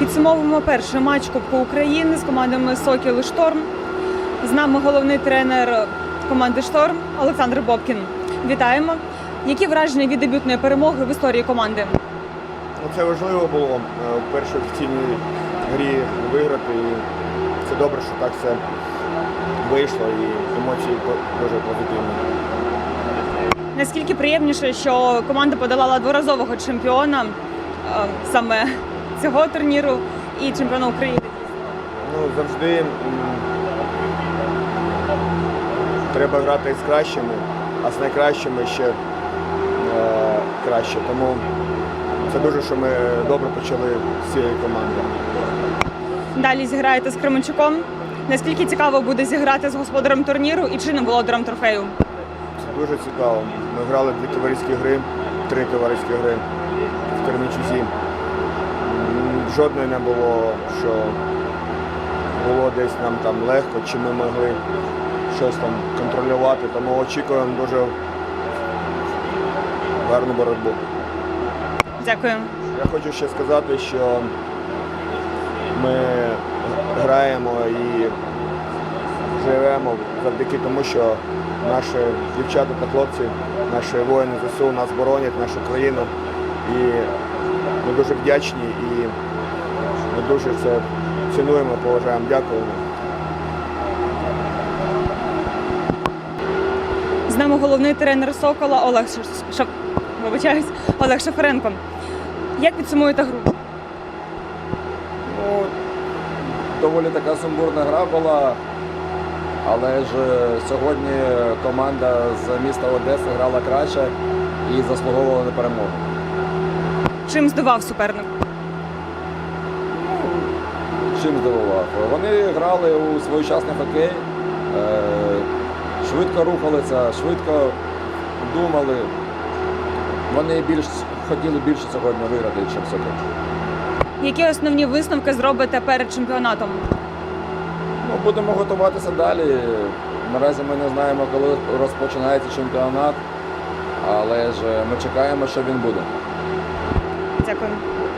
Підсумовуємо перший матч Кубку України з командами Сокіл і Шторм. З нами головний тренер команди Шторм Олександр Бобкін. Вітаємо. Які враження від дебютної перемоги в історії команди? Ну, Це важливо було е, в першій офіційній грі виграти. І це добре, що так все вийшло і емоції дуже позитивні. Наскільки приємніше, що команда подолала дворазового чемпіона е, саме цього турніру і чемпіона України? Ну, завжди м, треба грати з кращими, а з найкращими ще е, краще. Тому це дуже, що ми добре почали з цієї команди. Далі зіграєте з Кременчуком. Наскільки цікаво буде зіграти з господарем турніру і чинним володарем трофею? Це дуже цікаво. Ми грали дві товариські гри, три товариські гри в Кременчузі. Жодної не було, що було десь нам там легко, чи ми могли щось там контролювати. Тому очікуємо дуже гарну боротьбу. Дякую. Я хочу ще сказати, що ми граємо і живемо завдяки тому, що наші дівчата та хлопці, наші воїни ЗСУ нас боронять, нашу країну. І ми дуже вдячні і ми дуже це цінуємо, поважаємо. Дякуємо. З нами головний тренер Сокола Олег Ш... Ш... Вибачаюсь, Олег Шафаренко. Як підсумуєте гру? Ну, доволі така сумбурна гра була, але ж е, сьогодні команда з міста Одеси грала краще і заслуговувала на перемогу. Чим здивав суперник? Чим здивував? Вони грали у своєчасний хокей, е, швидко рухалися, швидко думали. Вони більш хотіли більше сьогодні виграти, ніж сьогодні. Які основні висновки зробите перед чемпіонатом? Ну, будемо готуватися далі. Наразі ми не знаємо, коли розпочинається чемпіонат, але ж ми чекаємо, що він буде. Дякую.